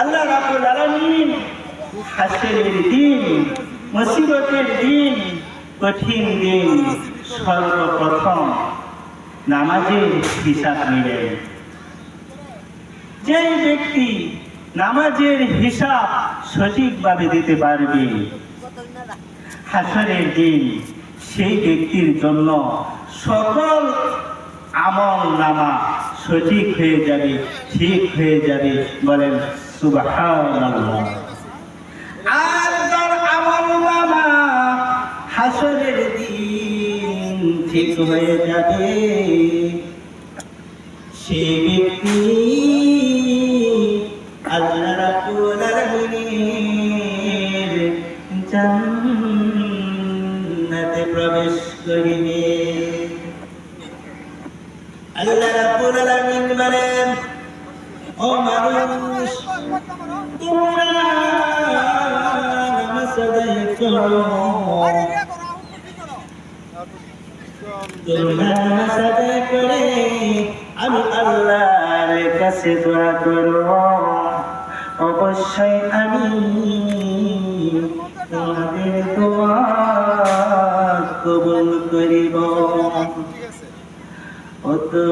আল্লাহ রাবুল আলামিন হাসরের দিন, মুসিবতের দিন, কঠিন দিন, সর্বপ্রথম নামাজের হিসাব নিলেন। যে ব্যক্তি নামাজের হিসাব সঠিকভাবে দিতে পারবে, হাসরের দিন সেই ব্যক্তির জন্য সকল আমল নামা সঠিক হয়ে যাবে, ঠিক হয়ে যাবে, বলেন সুবহানাল্লাহ। ঠিক হয়ে যাবে, সে প্রবেশ করিবে। আল্লাহ পরিবারে ও মানুষ তোমরা সদাই চলো আমি আল্লাহর কাছে দোয়া করব। অবশ্যই আমি তোমাদের দোয়া কবুল করিব। ও তো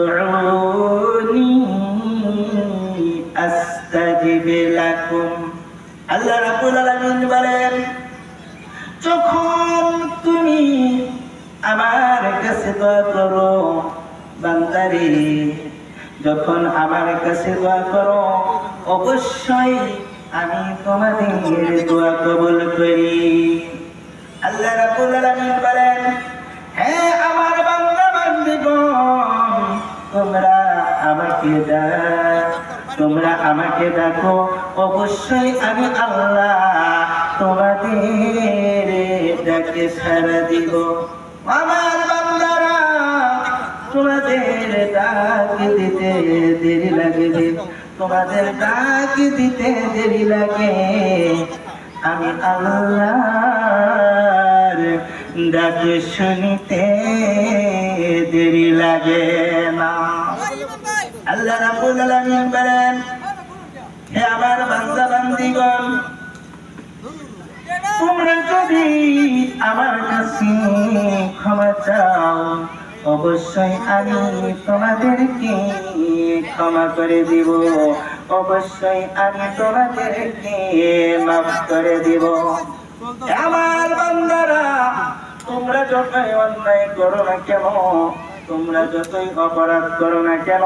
আল্লাহ বলেন, যখন তুমি আমার কাছে দোয়া করো, বান্দারে, যখন আমার কাছে দোয়া করো, অবশ্যই আমি তোমাদের দোয়া কবল করি। আমাকে দেখো, অবশ্যই আমি আল্লাহ তোমাদের ডাকে সারা দিব। আমার বান্দারা তোমাদের ডাক দিতে দেরি লাগবে, তোমাদের ডাক দিতে দেরি লাগে। আমি আল্লাহর ডাক শুনিতে দেরি লাগে না। আল্লাহ রাব্বুল আলামিন বলেন হে আমার বান্দা বান্দিগণ, তোমরা যদি আমার কাছে ক্ষমা চাও, অবশ্যই আমি তোমাদেরকে ক্ষমা করে দিব। অবশ্যই আমি তোমাদেরকে মাফ করে দিব। আমার বান্দারা, তোমরা যতই অন্যায় করো না কেন, তোমরা যতই অপরাধ করো না কেন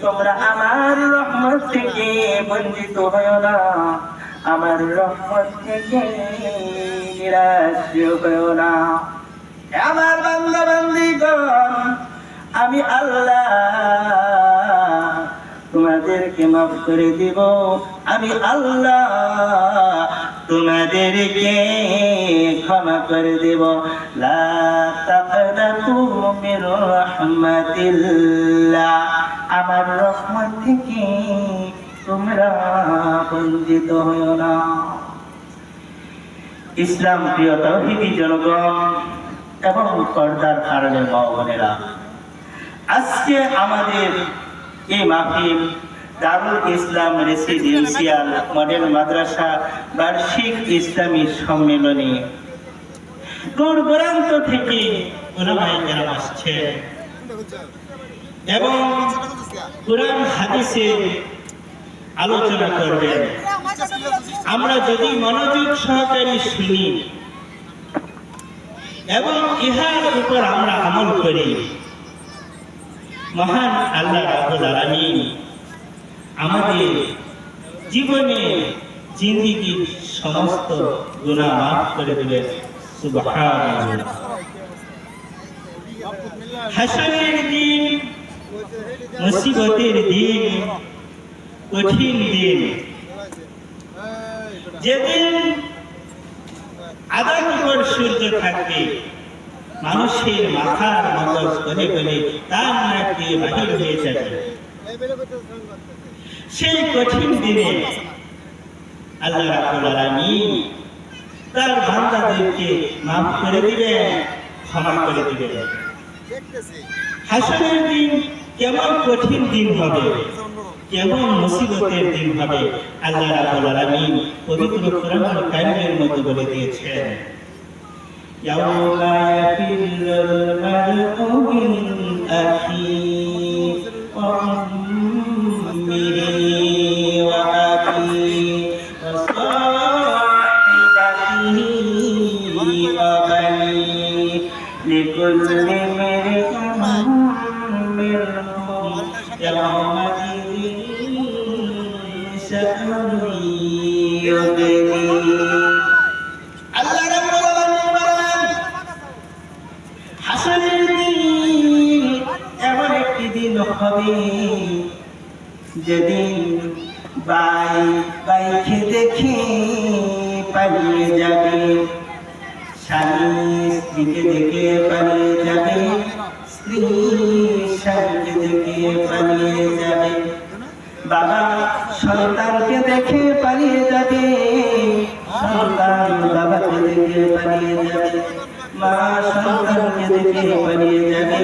তোমরা আমার রহমত থেকে বঞ্চিত হয়েও না। আমার রহমত থেকে না। আমার বান্দা বান্দিগণ আমি আল্লাহ। তোমাদেরকে মাফ করে দিব। আমি আল্লাহ। তোমাদেরকে ক্ষমা করে দেব। লা তাকনাতু মির রাহমাতিল্লাহ। আমার রহমত থেকে তোমরা বঞ্চিত হইও না। ইসলাম প্রিয় তৌহিদি জনগণ এবং পর্দার কারণে বোনেরা, আজকে আমাদের এই মাহফিল দারুল ইসলাম রেসিডেন্সিয়াল মডেল মাদ্রাসা বার্ষিক ইসলামী সম্মেলনে দূর দূরান্ত থেকে আসছে। এবং কোরআন হাদিসের আলোচনা করবেন। আমরা যদি মনোযোগ সহকারে শুনি এবং ইহার উপর আমরা আমল করি, মহান আল্লাহ রাবুল আমাদের জীবনে জিন্দিগির সমস্ত গুণা মাফ করে দেবেন। সুবহানাল্লাহ। হাসরের দিন মুসিবতের দিন কঠিন দিন। যেদিন আধা কিলোর সূর্য থাকবে মানুষের মাথার মগজ গলে গলে তার নাক দিয়ে বাহির হয়ে যাবে। সেই কঠিন দিনে আল্লাহ রাব্বুল আলামিন তার বান্দাদেরকে মাফ করে দিবেন ক্ষমা করে দিবেন। হাসরের দিন কেমন কঠিন দিন হবে কেমন মুসিবতের দিন হবে আল্লাহ রাব্বুল আলামিন পবিত্র কোরআনুল কারীমের মধ্যে বলে দিয়েছেন يوم يفر المرء من أخيه وأمه وأبيه وصاحبته وبنيه لكل امرئ منهم يومئذ شأن يغنيه আল্লাহ রাব্বুল আলামিন বলেন হাসরের দিন এমন একটি দিন হবে যেদিন বাই বাইকে দেখে পালিয়ে যাবে স্বামী স্ত্রীকে দেখে পালিয়ে যাবে স্ত্রী বাবা, সন্তানকে দেখে পালিয়ে যাবে। সন্তান বাবাকে দেখে পালিয়ে যাবে। মা সন্তানকে দেখে পালিয়ে যাবে।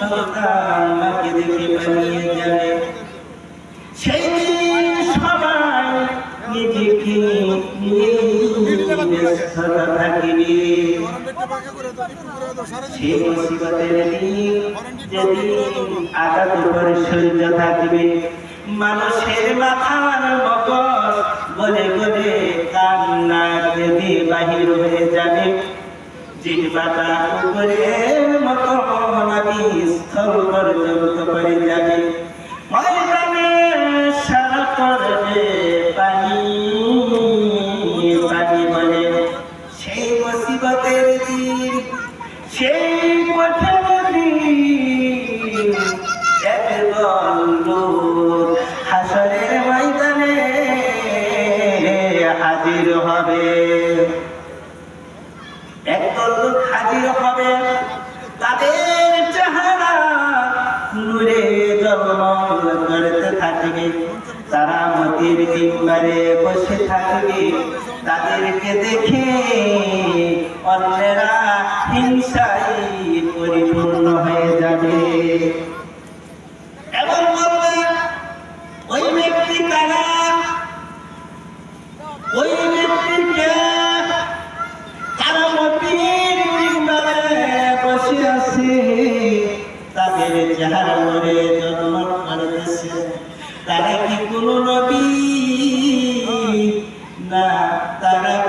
সন্তান মাকে দেখে পালিয়ে যাবে। সেই সবাই নিজেকে নিয়ে ব্যস্ততা থাকিবে সেই মুসিবতের দিন আঘাত উপরে সূর্য থাকবে মানুষের মাথার মগজ বলে বলে কান্না দেবী বাহির হয়ে যাবে। জিহ্বাটা উপরের স্থল করে যাবে। সেই মুসিবতের দিন, সেই তাদেরকে দেখে। অন্যেরা তারা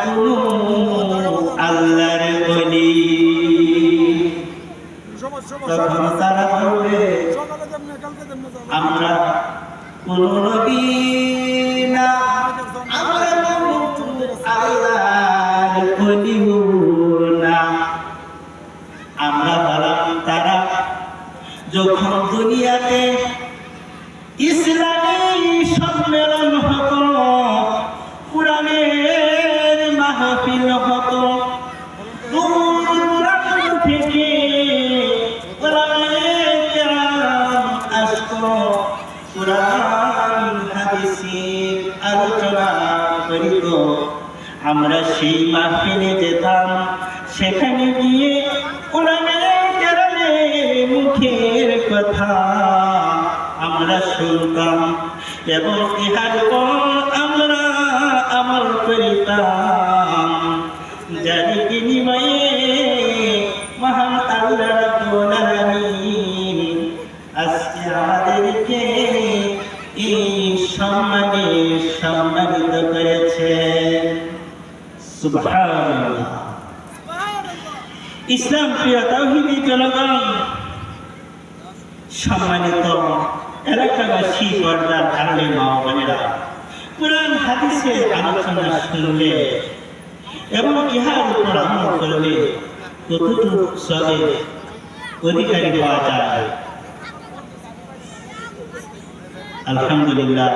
আমরা সেই মাহফিলে যেতাম, সেখানে গিয়ে মুখের কথা আমরা শুনতাম এবং ইহার আমরা আমল করিতাম। যার বিনিময়ে মহান আল্লাহ আজকে আমাদেরকে এই ইসলাম প্রিয় তাওহীদি জনগণ, সম্মানিত এলাকাবাসী পর্দার ধারণে মা বোনেরা, কোরআন হাদিসের আলোচনা শুনলে এবং ইহার উপর আমল করলে কতটুকু সবের অধিকারী পাওয়া যায়? আলহামদুলিল্লাহ।